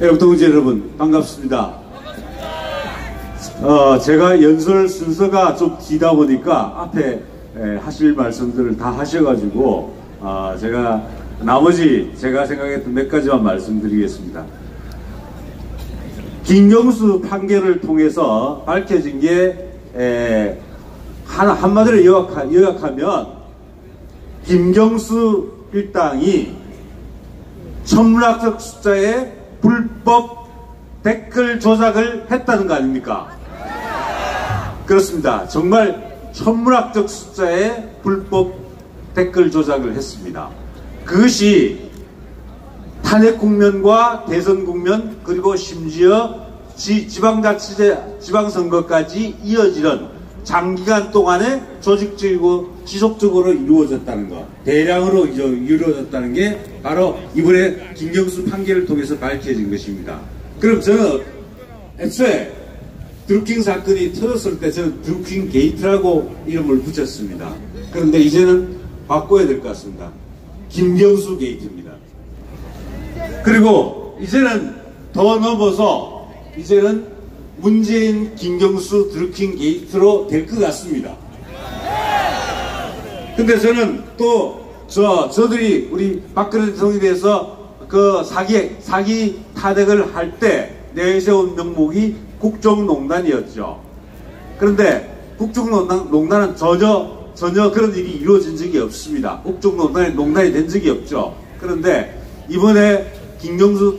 여러분, 동지 여러분, 반갑습니다. 어, 제가 연설 순서가 좀 기다 보니까 앞에 에, 하실 말씀들을 다 하셔가지고, 어, 제가 나머지 제가 생각했던 몇 가지만 말씀드리겠습니다. 김경수 판결을 통해서 밝혀진 게, 에, 한, 한마디로 요약하, 요약하면, 김경수 일당이 천문학적 숫자의 불법 댓글 조작을 했다는 거 아닙니까? 그렇습니다. 정말 천문학적 숫자의 불법 댓글 조작을 했습니다. 그것이 탄핵 국면과 대선 국면 그리고 심지어 지, 지방자치제 지방선거까지 이어지는 장기간 동안에 조직적이고 지속적으로 이루어졌다는 것 대량으로 이루어졌다는 게 바로 이번에 김경수 판결을 통해서 밝혀진 것입니다. 그럼 저는 애초에 드루킹 사건이 터졌을 때 저는 드루킹 게이트라고 이름을 붙였습니다. 그런데 이제는 바꿔야 될 것 같습니다. 김경수 게이트입니다. 그리고 이제는 더 넘어서 이제는 문재인 김경수 드루킹 게이트로 될 것 같습니다. 근데 저는 또 저 저들이 우리 박근혜 대통령에 대해서 그 사기 사기 타격을 할 때 내세운 명목이 국정농단이었죠. 그런데 국정농단은 전혀 전혀 그런 일이 이루어진 적이 없습니다. 국정농단이 농단이 된 적이 없죠. 그런데 이번에 김경수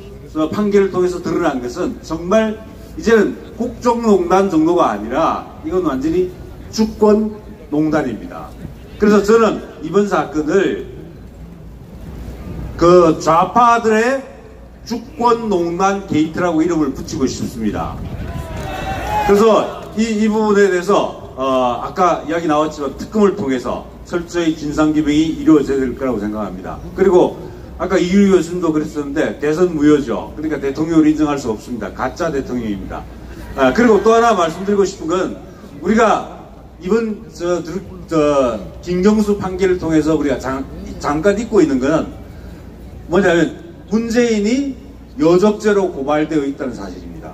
판결을 통해서 드러난 것은 정말 이제는 국정농단 정도가 아니라 이건 완전히 주권농단입니다. 그래서 저는 이번 사건을 그 좌파들의 주권 농단 게이트라고 이름을 붙이고 싶습니다. 그래서 이, 이 부분에 대해서 어, 아까 이야기 나왔지만 특검을 통해서 철저히 진상규명이 이루어져야 될 거라고 생각합니다. 그리고 아까 이유 교수님도 그랬었는데 대선 무효죠. 그러니까 대통령을 인정할 수 없습니다. 가짜 대통령입니다. 아, 그리고 또 하나 말씀드리고 싶은 건 우리가 이번 저, 저 김경수 판결을 통해서 우리가 장, 잠깐 잊고 있는 것은 뭐냐면 문재인이 여적죄로 고발되어 있다는 사실입니다.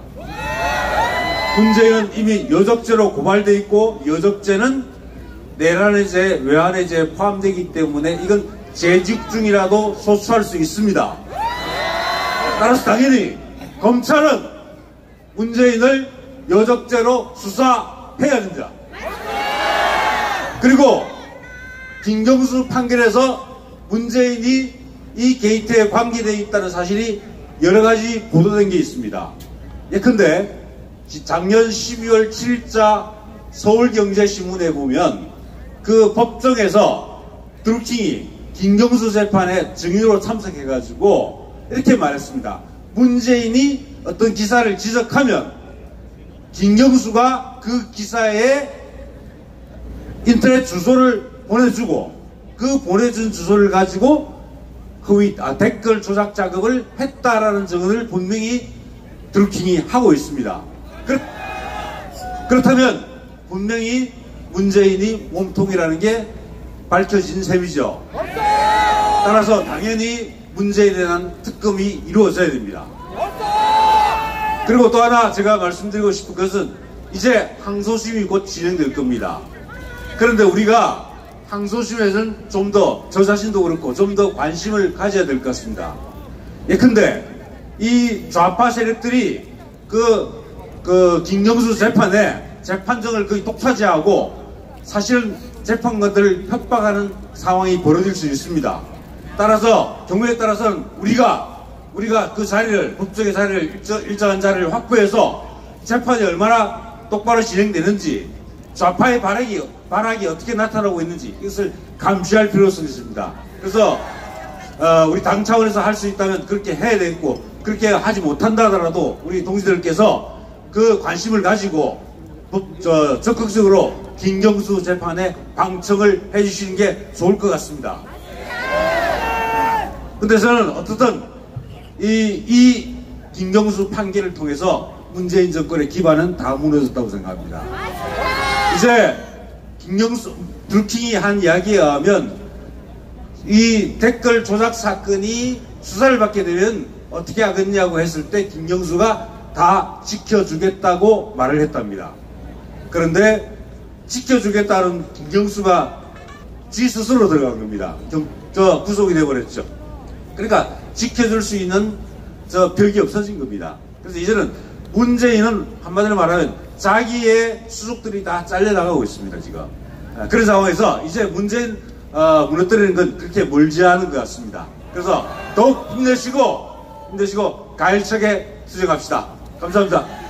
문재인은 이미 여적죄로 고발되어 있고 여적죄는 내란의 죄, 외환의 죄에 포함되기 때문에 이건 재직 중이라도 소추할 수 있습니다. 따라서 당연히 검찰은 문재인을 여적죄로 수사해야 됩니다. 그리고 김경수 판결에서 문재인이 이 게이트에 관계되어 있다는 사실이 여러 가지 보도된 게 있습니다. 예컨대 작년 12월 7일자 서울경제신문에 보면 그 법정에서 드루킹이 김경수 재판에 증인으로 참석해가지고 이렇게 말했습니다. 문재인이 어떤 기사를 지적하면 김경수가 그 기사에 인터넷 주소를 보내주고 그 보내준 주소를 가지고 그 아, 댓글 조작 작업을 했다라는 증언을 분명히 드루킹이 하고 있습니다. 그렇, 그렇 다면 분명히 문재인이 몸통이라는 게 밝혀진 셈이죠. 따라서 당연히 문재인에 대한 특검이 이루어져야 됩니다. 그리고 또 하나 제가 말씀드리고 싶은 것은 이제 항소심이 곧 진행될 겁니다. 그런데 우리가 항소심에서는 좀 더 저 자신도 그렇고 좀 더 관심을 가져야 될 것 같습니다. 예컨대 이 좌파 세력들이 그, 그 김경수 재판에 재판정을 거의 독차지하고 사실은 재판관들을 협박하는 상황이 벌어질 수 있습니다. 따라서 경우에 따라서는 우리가 우리가 그 자리를 법정의 자리를 일정, 일정한 자리를 확보해서 재판이 얼마나 똑바로 진행되는지 좌파의 발악이 발악이 어떻게 나타나고 있는지 이것을 감시할 필요성이 있습니다. 그래서 어, 우리 당 차원에서 할 수 있다면 그렇게 해야 되겠고 그렇게 하지 못한다 하더라도 우리 동지들께서 그 관심을 가지고 저, 적극적으로 김경수 재판에 방청을 해주시는 게 좋을 것 같습니다. 근데 저는 어떻든 이, 이 김경수 판결을 통해서 문재인 정권의 기반은 다 무너졌다고 생각합니다. 이제 김경수 드루킹이 한 이야기에 의하면 이 댓글 조작 사건이 수사를 받게 되면 어떻게 하겠냐고 했을 때 김경수가 다 지켜주겠다고 말을 했답니다. 그런데 지켜주겠다는 김경수가 지 스스로 들어간 겁니다. 경, 저 구속이 돼버렸죠. 그러니까 지켜줄 수 있는 저 벽이 없어진 겁니다. 그래서 이제는 문재인은 한마디로 말하면 자기의 수족들이 다 잘려나가고 있습니다, 지금. 아, 그런 상황에서 이제 문재인 어, 무너뜨리는 건 그렇게 멀지 않은 것 같습니다. 그래서 더욱 힘내시고, 힘내시고, 가일차게 투쟁합시다. 감사합니다.